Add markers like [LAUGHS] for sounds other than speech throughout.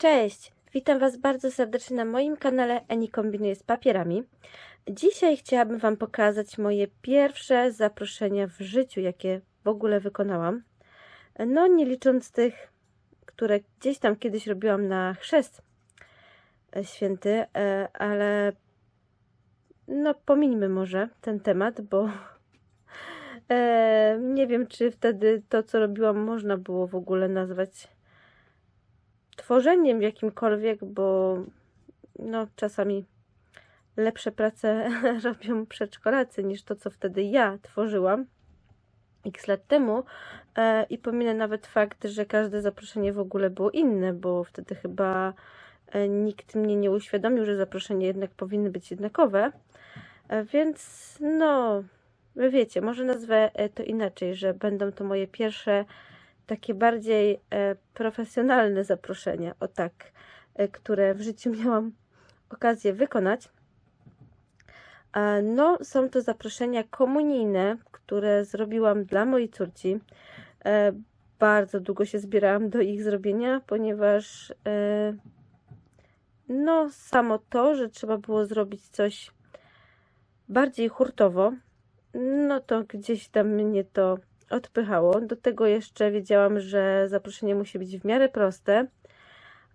Cześć! Witam Was bardzo serdecznie na moim kanale Eni kombinuje z papierami. Dzisiaj chciałabym Wam pokazać moje pierwsze zaproszenia w życiu, jakie w ogóle wykonałam. No, nie licząc tych, które gdzieś tam kiedyś robiłam na chrzest święty, e, ale no, pomińmy może ten temat, bo e, nie wiem, czy wtedy to, co robiłam, można było w ogóle nazwać tworzeniem jakimkolwiek, bo no, czasami lepsze prace [LAUGHS] robią przedszkolacy niż to, co wtedy ja tworzyłam x lat temu. E, I pominę nawet fakt, że każde zaproszenie w ogóle było inne, bo wtedy chyba e, nikt mnie nie uświadomił, że zaproszenia jednak powinny być jednakowe. E, więc no, wiecie, może nazwę e, to inaczej, że będą to moje pierwsze takie bardziej e, profesjonalne zaproszenia, o tak, e, które w życiu [LAUGHS] miałam okazję wykonać. No, są to zaproszenia komunijne, które zrobiłam dla mojej córci. E, bardzo długo się zbierałam do ich zrobienia, ponieważ no, samo to, że trzeba było zrobić coś bardziej hurtowo, no to gdzieś tam mnie to odpychało. Do tego jeszcze wiedziałam, że zaproszenie musi być w miarę proste,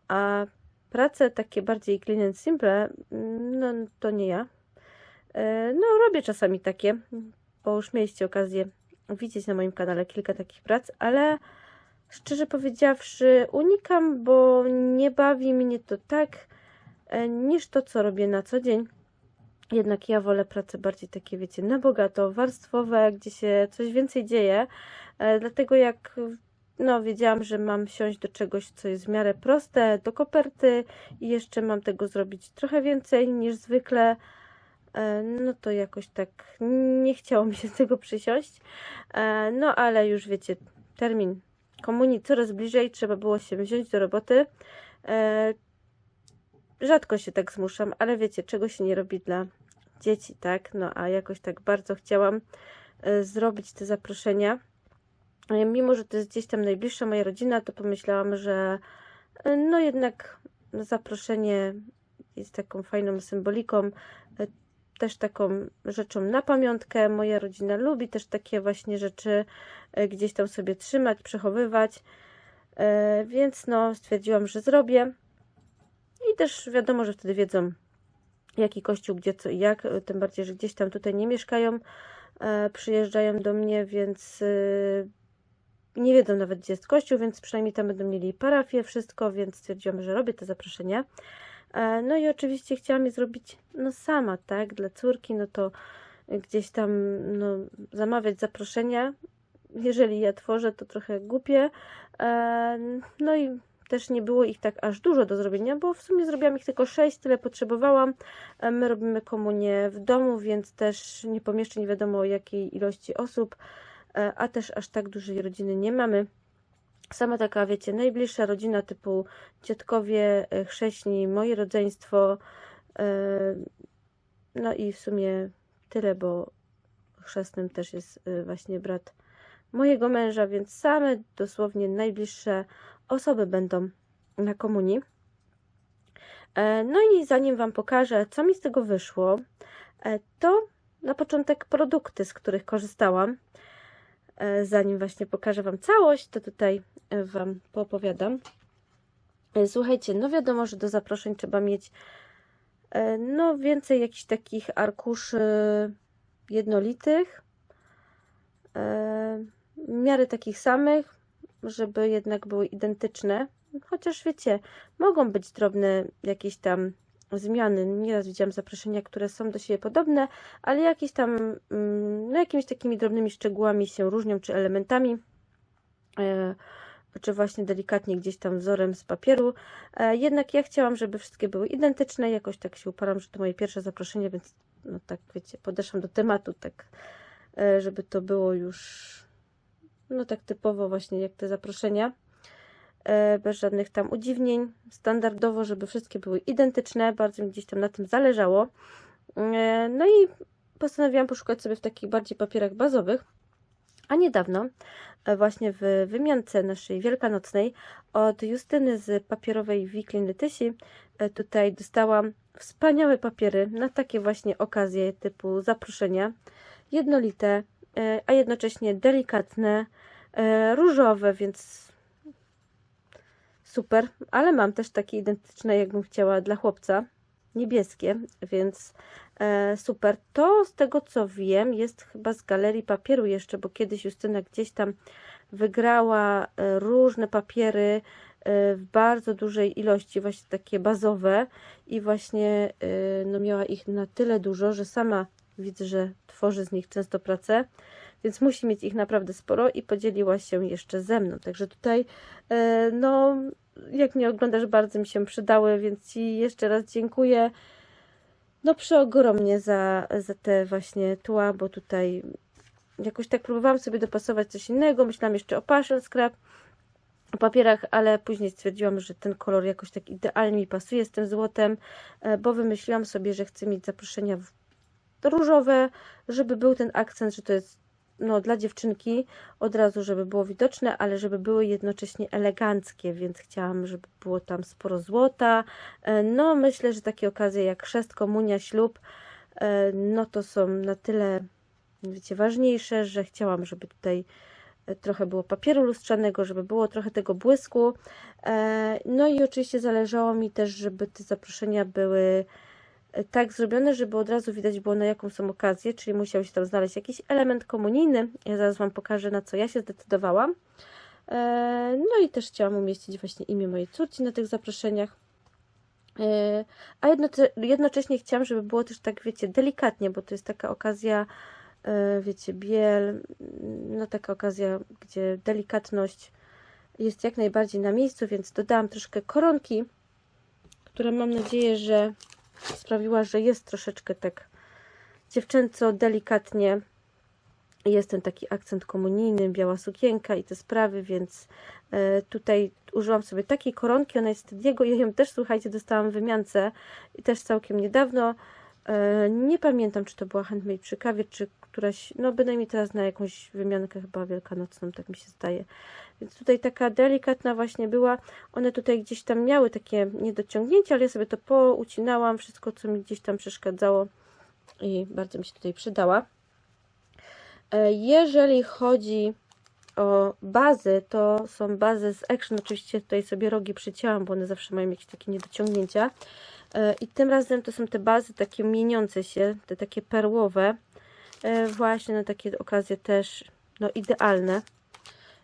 a prace takie bardziej clean and simple, no to nie ja. E, No, robię czasami takie, bo już mieliście okazję widzieć na moim kanale kilka takich prac, ale szczerze powiedziawszy, unikam, bo nie bawi mnie to tak, e, niż to, co robię na co dzień. Jednak ja wolę prace bardziej takie, wiecie, na bogato, warstwowe, gdzie się coś więcej dzieje. E, dlatego jak no, wiedziałam, że mam wsiąść do czegoś, co jest w miarę proste, do koperty i jeszcze mam tego zrobić trochę więcej niż zwykle, e, no to jakoś tak nie chciało mi się tego przysiąść. E, no ale już wiecie, termin komunii coraz bliżej, trzeba było się wziąć do roboty. Rzadko się tak zmuszam, ale wiecie, czego się nie robi dla dzieci, tak? No a jakoś tak bardzo chciałam e, zrobić te zaproszenia. E, Mimo, że to jest gdzieś tam najbliższa moja rodzina, to pomyślałam, że e, no jednak zaproszenie jest taką fajną symboliką, też taką rzeczą na pamiątkę. Moja rodzina lubi też takie właśnie rzeczy gdzieś tam sobie trzymać, przechowywać. Więc no stwierdziłam, że zrobię. I też wiadomo, że wtedy wiedzą, jaki kościół, gdzie, co i jak. e, Tym bardziej, że gdzieś tam tutaj nie mieszkają, e, przyjeżdżają do mnie, więc e, nie wiedzą nawet, gdzie jest kościół, więc przynajmniej tam będą mieli parafię, wszystko, więc stwierdziłam, że robię te zaproszenia. No i oczywiście chciałam je zrobić no sama, tak, dla córki, no to gdzieś tam no, zamawiać zaproszenia. Jeżeli ja tworzę, to trochę głupie. No i też nie było ich tak aż dużo do zrobienia, bo w sumie zrobiłam ich tylko sześć, tyle potrzebowałam. E, My robimy komunię w domu, więc też nie pomieszczę nie wiadomo jakiej ilości osób, e, a też aż tak dużej rodziny nie mamy. Sama taka, wiecie, najbliższa rodzina typu dziadkowie, e, chrześni, moje rodzeństwo. No i w sumie tyle, bo chrzestnym też jest właśnie brat mojego męża, więc same dosłownie najbliższe osoby będą na komunii. E, No i zanim Wam pokażę, co mi z tego wyszło, e, to na początek produkty, z których korzystałam. E, Zanim właśnie pokażę Wam całość, to tutaj Wam poopowiadam. Słuchajcie, no wiadomo, że do zaproszeń trzeba mieć no więcej jakichś takich arkuszy jednolitych, w miarę takich samych, żeby jednak były identyczne. Chociaż wiecie, mogą być drobne jakieś tam zmiany. Nieraz widziałam zaproszenia, które są do siebie podobne, ale jakieś tam, mm, no jakimiś takimi drobnymi szczegółami się różnią, czy elementami, e, czy właśnie delikatnie gdzieś tam wzorem z papieru. E, Jednak ja chciałam, żeby wszystkie były identyczne. Jakoś tak się uparam, że to moje pierwsze zaproszenie, więc no tak wiecie, podeszłam do tematu, tak, e, żeby to było już no tak typowo właśnie jak te zaproszenia e, bez żadnych tam udziwnień, standardowo, żeby wszystkie były identyczne, bardzo mi gdzieś tam na tym zależało. E, No i postanowiłam poszukać sobie w takich bardziej papierach bazowych. A niedawno, e, właśnie w wymiance naszej wielkanocnej, od Justyny z papierowej Wiklin Letysi, e, tutaj dostałam wspaniałe papiery na takie właśnie okazje typu zaproszenia. Jednolite, a jednocześnie delikatne, e, różowe, więc super. Ale mam też takie identyczne, jakbym chciała dla chłopca, niebieskie, więc e, super. To z tego co wiem, jest chyba z galerii papieru jeszcze, bo kiedyś Justyna gdzieś tam wygrała e, różne papiery e, w bardzo dużej ilości, właśnie takie bazowe i właśnie e, no, miała ich na tyle dużo, że sama widzę, że tworzy z nich często pracę, więc musi mieć ich naprawdę sporo i podzieliła się jeszcze ze mną. Także tutaj, e, no, jak mnie oglądasz, bardzo mi się przydały, więc Ci jeszcze raz dziękuję. No, przeogromnie za, za te właśnie tła, bo tutaj jakoś tak próbowałam sobie dopasować coś innego. Myślałam jeszcze o Passion Scrap, o papierach, ale później stwierdziłam, że ten kolor jakoś tak idealnie mi pasuje z tym złotem, e, bo wymyśliłam sobie, że chcę mieć zaproszenia w różowe, żeby był ten akcent, że to jest no, dla dziewczynki od razu, żeby było widoczne, ale żeby były jednocześnie eleganckie, więc chciałam, żeby było tam sporo złota. E, No, myślę, że takie okazje jak chrzest, komunia, ślub, e, no to są na tyle, wiecie, ważniejsze, że chciałam, żeby tutaj e, trochę było papieru lustrzanego, żeby było trochę tego błysku. No i oczywiście zależało mi też, żeby te zaproszenia były tak zrobione, żeby od razu widać było na jaką są okazję, czyli musiał się tam znaleźć jakiś element komunijny. Ja zaraz Wam pokażę, na co ja się zdecydowałam. E, No i też chciałam umieścić właśnie imię mojej córci na tych zaproszeniach. E, A jednocze- jednocześnie chciałam, żeby było też tak, wiecie, delikatnie, bo to jest taka okazja, e, wiecie, biel, no taka okazja, gdzie delikatność jest jak najbardziej na miejscu, więc dodałam troszkę koronki, która mam nadzieję, że sprawiła, że jest troszeczkę tak dziewczęco, delikatnie. Jest ten taki akcent komunijny, biała sukienka i te sprawy, więc e, tutaj użyłam sobie takiej koronki, ona jest Diego, ja ją też, słuchajcie, dostałam w wymiance i też całkiem niedawno. E, nie pamiętam, czy to była handmade przy kawie, czy któraś, no bynajmniej teraz na jakąś wymiankę chyba wielkanocną, tak mi się zdaje. Więc tutaj taka delikatna właśnie była. One tutaj gdzieś tam miały takie niedociągnięcia, ale ja sobie to poucinałam, wszystko co mi gdzieś tam przeszkadzało i bardzo mi się tutaj przydała. E, Jeżeli chodzi o bazy, to są bazy z Action. Oczywiście tutaj sobie rogi przycięłam, bo one zawsze mają jakieś takie niedociągnięcia. E, I tym razem to są te bazy takie mieniące się, te takie perłowe. E, Właśnie na takie okazje też no, idealne.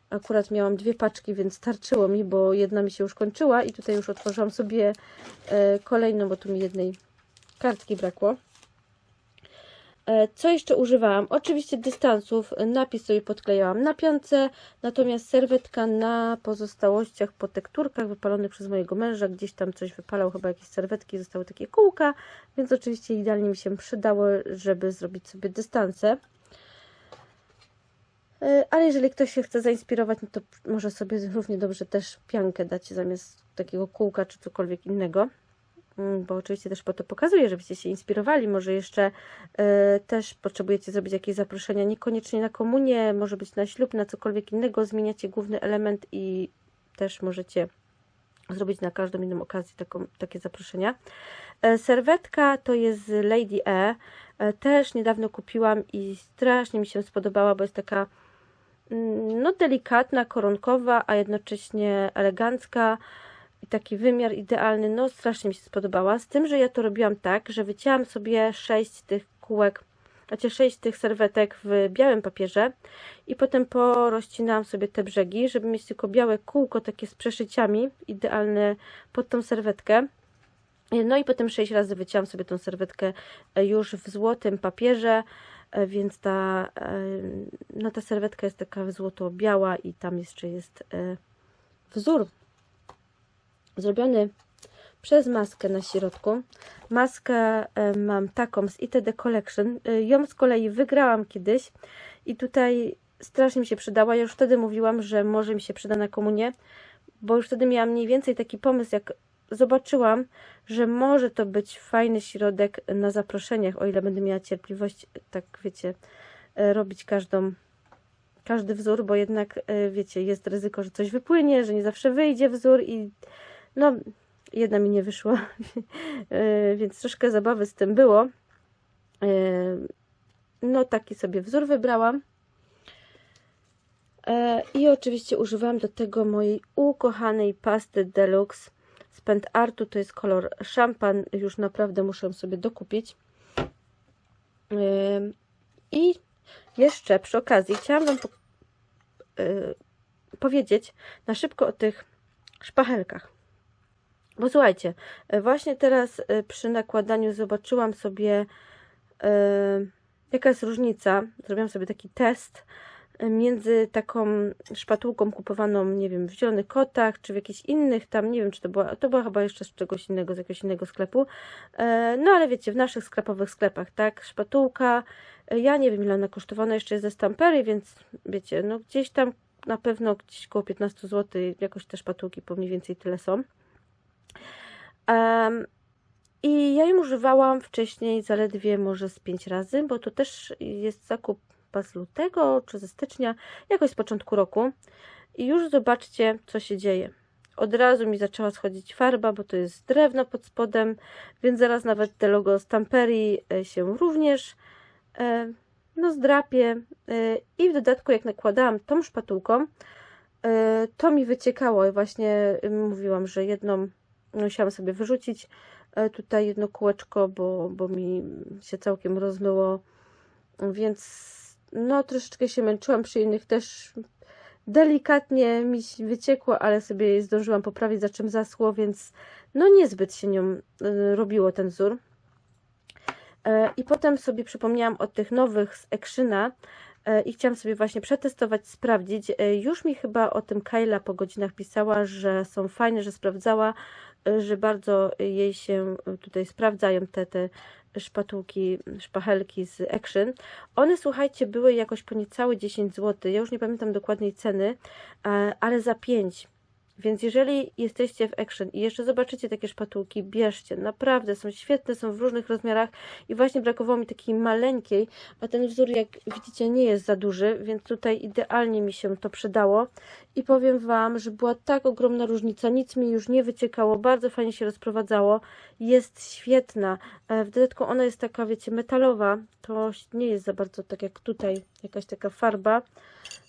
Akurat miałam dwie paczki, więc starczyło mi, bo jedna mi się już kończyła i tutaj już otworzyłam sobie e, kolejną, bo tu mi jednej kartki brakło. E, Co jeszcze używałam? Oczywiście dystansów. Napis sobie podklejałam na piątce, natomiast serwetka na pozostałościach po tekturkach wypalonych przez mojego męża. Gdzieś tam coś wypalał, chyba jakieś serwetki, zostały takie kółka, więc oczywiście idealnie mi się przydało, żeby zrobić sobie dystanse. E, Ale jeżeli ktoś się chce zainspirować, no to może sobie równie dobrze też piankę dać zamiast takiego kółka czy cokolwiek innego. Mm, Bo oczywiście też po to pokazuję, żebyście się inspirowali. Może jeszcze e, też potrzebujecie zrobić jakieś zaproszenia, niekoniecznie na komunię, może być na ślub, na cokolwiek innego. Zmieniacie główny element i też możecie zrobić na każdą inną okazję taką, takie zaproszenia. E, Serwetka to jest z Lady E. E, Też niedawno kupiłam i strasznie mi się spodobała, bo jest taka mm, no delikatna, koronkowa, a jednocześnie elegancka taki wymiar idealny, no strasznie mi się spodobała. Z tym, że ja to robiłam tak, że wycięłam sobie sześć tych kółek, znaczy sześć tych serwetek w białym papierze i potem porozcinałam sobie te brzegi, żeby mieć tylko białe kółko takie z przeszyciami, idealne pod tą serwetkę. No i potem sześć razy wycięłam sobie tą serwetkę e, już w złotym papierze, e, więc ta, e, no ta serwetka jest taka złoto-biała i tam jeszcze jest wzór zrobiony przez maskę na środku. Maskę e, mam taką z ITD Collection. E, Ją z kolei wygrałam kiedyś i tutaj strasznie mi się przydała. Ja już wtedy mówiłam, że może mi się przyda na komunię, bo już wtedy miałam mniej więcej taki pomysł, jak zobaczyłam, że może to być fajny środek na zaproszeniach, o ile będę miała cierpliwość, tak wiecie, e, robić każdą każdy wzór, bo jednak, wiecie, jest ryzyko, że coś wypłynie, że nie zawsze wyjdzie wzór i no, jedna mi nie wyszła, [LAUGHS] E, więc troszkę zabawy z tym było. E, No, taki sobie wzór wybrałam. E, I oczywiście używam do tego mojej ukochanej pasty Deluxe z Pent Artu. To jest kolor szampan. Już naprawdę muszę sobie dokupić. I jeszcze przy okazji chciałam Wam po, powiedzieć na szybko o tych szpachelkach. Bo słuchajcie, e, właśnie teraz e, przy nakładaniu zobaczyłam sobie, e, jaka jest różnica. Zrobiłam sobie taki test między taką szpatułką kupowaną, nie wiem, w Zielonych Kotach, czy w jakichś innych tam, nie wiem, czy to była, to była chyba jeszcze z czegoś innego, z jakiegoś innego sklepu. No ale wiecie, w naszych sklepowych sklepach, tak, szpatułka, ja nie wiem ile ona kosztowała, jeszcze jest ze stampery, więc wiecie, no gdzieś tam na pewno gdzieś około 15 zł, jakoś te szpatułki po mniej więcej tyle są. Em, I ja ją używałam wcześniej zaledwie może z 5 razy, bo to też jest zakup z lutego czy ze stycznia, jakoś z początku roku. I już zobaczcie, co się dzieje. Od razu mi zaczęła schodzić farba, bo to jest drewno pod spodem, więc zaraz nawet te logo Stamperi e, się również e, no, zdrapie. E, I w dodatku, jak nakładałam tą szpatułką, to mi wyciekało. I właśnie mówiłam, że jedną musiałam sobie wyrzucić e, tutaj jedno kółeczko, bo, bo mi się całkiem rozmyło, więc no troszeczkę się męczyłam przy innych też delikatnie mi wyciekło, ale sobie zdążyłam poprawić, za czym zaschło, więc no niezbyt się nią y, robiło ten wzór. E, I potem sobie przypomniałam o tych nowych z Actiona e, i chciałam sobie właśnie przetestować, sprawdzić. E, Już mi chyba o tym Kyla po godzinach pisała, że są fajne, że sprawdzała, e, że bardzo jej się tutaj sprawdzają te, te szpatułki, szpachelki z Action. One, słuchajcie, były jakoś po niecałe 10 zł. Ja już nie pamiętam dokładnej ceny, e, ale za 5. Więc jeżeli jesteście w Action i jeszcze zobaczycie takie szpatułki, bierzcie. Naprawdę są świetne, są w różnych rozmiarach i właśnie brakowało mi takiej maleńkiej, a ten wzór, jak widzicie, nie jest za duży, więc tutaj idealnie mi się to przydało. I powiem Wam, że była tak ogromna różnica, nic mi już nie wyciekało, bardzo fajnie się rozprowadzało, jest świetna. E, W dodatku ona jest taka, wiecie, metalowa, to nie jest za bardzo tak jak tutaj, jakaś taka farba,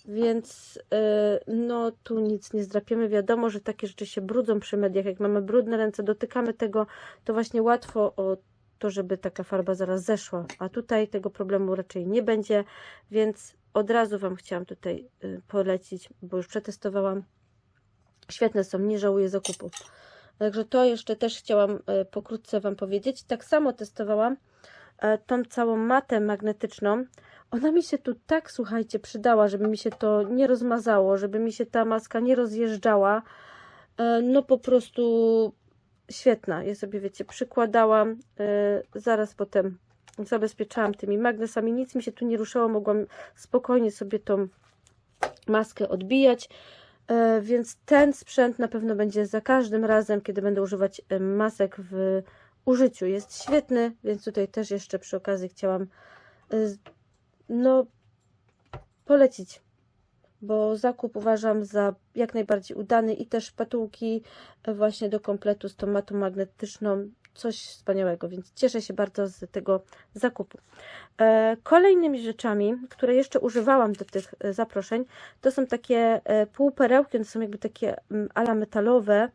więc e, no tu nic nie zdrapiemy. Wiadomo, że takie rzeczy się brudzą przy mediach, jak mamy brudne ręce, dotykamy tego, to właśnie łatwo o to, żeby taka farba zaraz zeszła, a tutaj tego problemu raczej nie będzie, więc od razu Wam chciałam tutaj y, polecić, bo już przetestowałam. Świetne są, nie żałuję zakupu. Także to jeszcze też chciałam y, pokrótce Wam powiedzieć. Tak samo testowałam tą całą matę magnetyczną. Ona mi się tu tak, słuchajcie, przydała, żeby mi się to nie rozmazało, żeby mi się ta maska nie rozjeżdżała. E, No po prostu świetna. Ja sobie, wiecie, przykładałam, e, zaraz potem zabezpieczałam tymi magnesami, nic mi się tu nie ruszało, mogłam spokojnie sobie tą maskę odbijać, e, więc ten sprzęt na pewno będzie za każdym razem, kiedy będę używać masek w użyciu. Jest świetny, więc tutaj też jeszcze przy okazji chciałam no polecić, bo zakup uważam za jak najbardziej udany i też szpatułki e, właśnie do kompletu z tą matą magnetyczną coś wspaniałego, więc cieszę się bardzo z tego zakupu. E, Kolejnymi rzeczami, które jeszcze używałam do tych e, zaproszeń, to są takie półperełki, one są jakby takie mm, ala metalowe,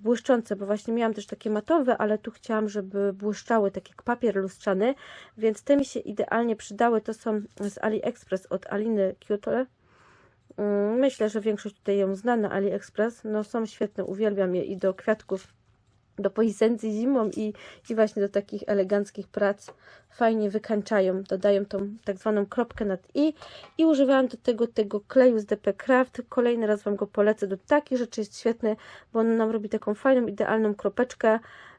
błyszczące, bo właśnie miałam też takie matowe, ale tu chciałam, żeby błyszczały, tak jak papier lustrzany, więc te mi się idealnie przydały. To są z AliExpress od Aliny Cutle. Mm, Myślę, że większość tutaj ją zna na AliExpress. No są świetne, uwielbiam je i do kwiatków, do poisencji zimą i, i właśnie do takich eleganckich prac. Fajnie wykańczają, dodają tą tak zwaną kropkę nad i i używałam do tego tego kleju z DP Craft. Kolejny raz Wam go polecę. Do takich rzeczy jest świetny, bo on nam robi taką fajną, idealną kropeczkę.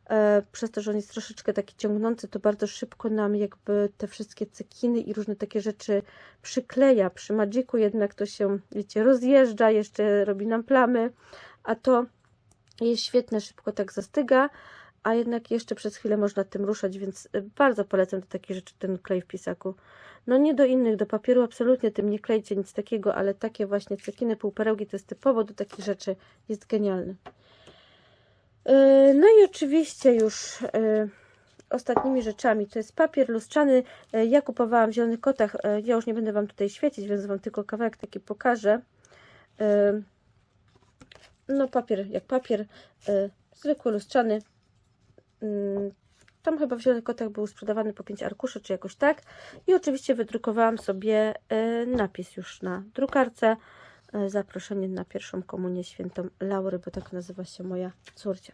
E, przez to, że on jest troszeczkę taki ciągnący, to bardzo szybko nam jakby te wszystkie cekiny i różne takie rzeczy przykleja. Przy Magiku jednak to się, wiecie, rozjeżdża, jeszcze robi nam plamy, a to jest świetne, szybko tak zastyga, a jednak jeszcze przez chwilę można tym ruszać, więc y, bardzo polecam do takich rzeczy ten klej w pisaku. No nie do innych, do papieru absolutnie tym nie klejcie nic takiego, ale takie właśnie cekiny, półperełki to jest typowo do takich rzeczy, jest genialny. No i oczywiście już yy, ostatnimi rzeczami to jest papier lustrzany. Yy, Ja kupowałam w Zielonych Kotach. Ja już nie będę Wam tutaj świecić, więc Wam tylko kawałek taki pokażę. No papier jak papier, yy, zwykły lustrzany. Yy, Tam chyba w Zielonych Kotach był sprzedawany po 5 arkuszy, czy jakoś tak. I oczywiście wydrukowałam sobie yy, napis już na drukarce. Yy, Zaproszenie na pierwszą komunię świętą Laury, bo tak nazywa się moja córcia.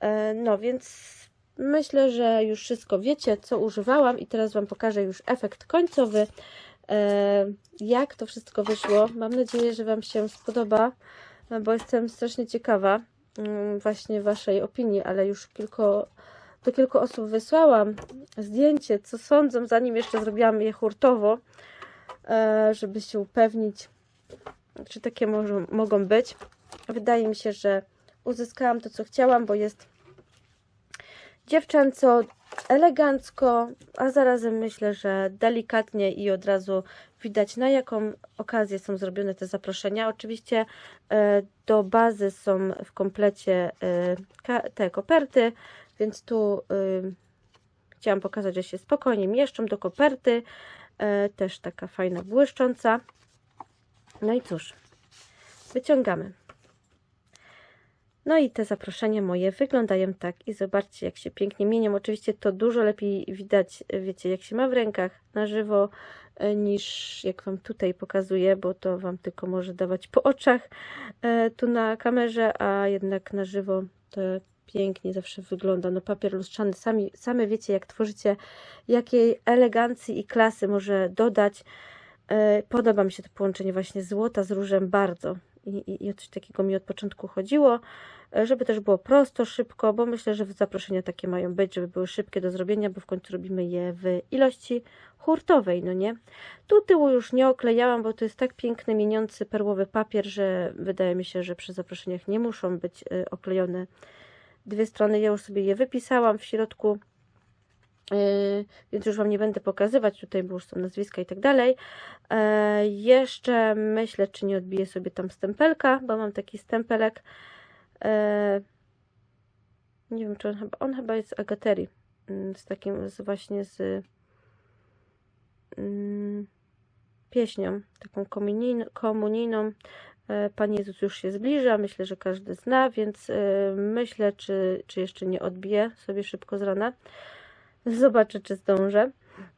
E, No więc myślę, że już wszystko wiecie, co używałam i teraz Wam pokażę już efekt końcowy, jak to wszystko wyszło. Mam nadzieję, że Wam się spodoba, e, bo jestem strasznie ciekawa mm, właśnie Waszej opinii, ale już kilku, do kilku osób wysłałam zdjęcie, co sądzą, zanim jeszcze zrobiłam je hurtowo, e, żeby się upewnić, czy takie może, mogą być. Wydaje mi się, że uzyskałam to, co chciałam, bo jest dziewczęco, elegancko, a zarazem myślę, że delikatnie i od razu widać na jaką okazję są zrobione te zaproszenia. Oczywiście e, do bazy są w komplecie e, te koperty, więc tu e, chciałam pokazać, że się spokojnie mieszczą do koperty. Też taka fajna, błyszcząca. No i cóż, wyciągamy. No i te zaproszenia moje wyglądają tak i zobaczcie jak się pięknie mienią. Oczywiście to dużo lepiej widać, wiecie, jak się ma w rękach na żywo e, niż jak Wam tutaj pokazuję, bo to Wam tylko może dawać po oczach e, tu na kamerze, a jednak na żywo to pięknie zawsze wygląda. No papier lustrzany, sami, same wiecie jak tworzycie, jakiej elegancji i klasy może dodać. E, Podoba mi się to połączenie właśnie złota z różem bardzo i, i, o coś takiego mi od początku chodziło, e, żeby też było prosto, szybko, bo myślę, że zaproszenia takie mają być, żeby były szybkie do zrobienia, bo w końcu robimy je w ilości hurtowej, no nie? Tu tyłu już nie oklejałam, bo to jest tak piękny, mieniący perłowy papier, że wydaje mi się, że przy zaproszeniach nie muszą być e, oklejone dwie strony. Ja już sobie je wypisałam w środku, więc już Wam nie będę pokazywać tutaj, bo już są nazwiska i tak dalej. E, jeszcze myślę, czy nie odbiję sobie tam stempelka, bo mam taki stempelek. E, nie wiem, czy on chyba, on chyba jest z agaterii, mm, z takim, z właśnie z mm, pieśnią, taką komunijną, komunijną. E, Pan Jezus już się zbliża, myślę, że każdy zna, więc myślę, czy, czy jeszcze nie odbiję sobie szybko z rana. Zobaczę, czy zdążę,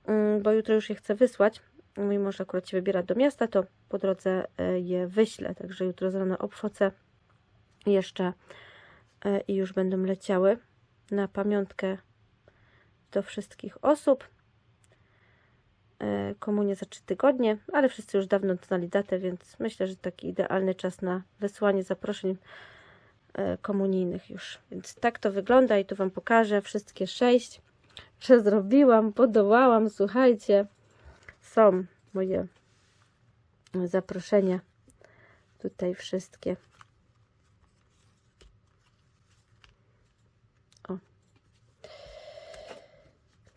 mm, bo jutro już je chcę wysłać. Mój mąż akurat się wybiera do miasta, to po drodze e, je wyślę. Także jutro z rana obfocę jeszcze e, i już będą leciały na pamiątkę do wszystkich osób. E, Komunie za 3 tygodnie, ale wszyscy już dawno znali datę, więc myślę, że taki idealny czas na wysłanie zaproszeń komunijnych już. Więc tak to wygląda i tu Wam pokażę wszystkie sześć że zrobiłam, podołałam. Słuchajcie, są moje zaproszenia tutaj wszystkie. O.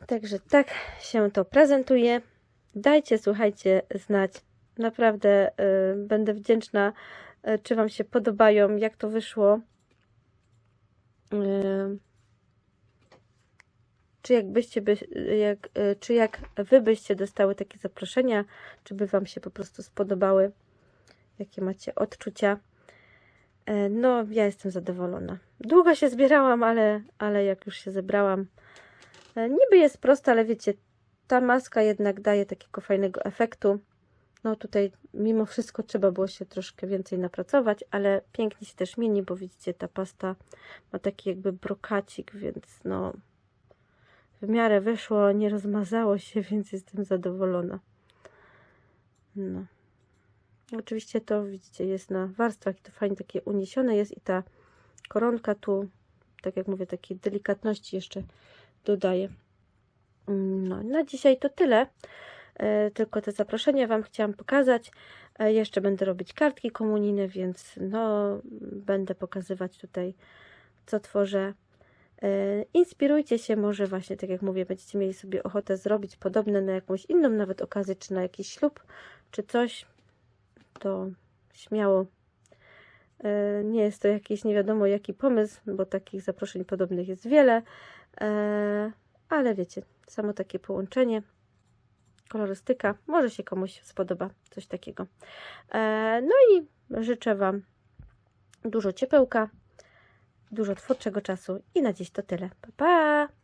Także tak się to prezentuje. Dajcie, słuchajcie, znać. Naprawdę y, będę wdzięczna, y, czy Wam się podobają, jak to wyszło. Y, czy jakbyście by, jak, e, czy jak wy byście dostały takie zaproszenia, czy by wam się po prostu spodobały, jakie macie odczucia. E, No, ja jestem zadowolona. Długo się zbierałam, ale, ale jak już się zebrałam, e, niby jest prosta, ale wiecie, ta maska jednak daje takiego fajnego efektu. No tutaj mimo wszystko trzeba było się troszkę więcej napracować, ale pięknie się też mieni, bo widzicie, ta pasta ma taki jakby brokacik, więc no w miarę wyszło, nie rozmazało się, [LAUGHS] więc jestem zadowolona. No. Oczywiście to widzicie jest na warstwach i to fajnie takie uniesione jest i ta koronka tu, tak jak mówię, takiej delikatności jeszcze dodaje. No, na dzisiaj to tyle. E, tylko te zaproszenia Wam chciałam pokazać. E, jeszcze będę robić kartki komunijne, więc no, będę pokazywać tutaj, co tworzę Inspirujcie się, może właśnie, tak jak mówię, będziecie mieli sobie ochotę zrobić podobne na jakąś inną nawet okazję, czy na jakiś ślub, czy coś, to śmiało. E, Nie jest to jakiś nie wiadomo jaki pomysł, bo takich zaproszeń podobnych jest wiele, E, ale wiecie, samo takie połączenie, kolorystyka, może się komuś spodoba coś takiego. E, No i życzę Wam dużo ciepełka, dużo twórczego czasu i na dziś to tyle. Pa, pa!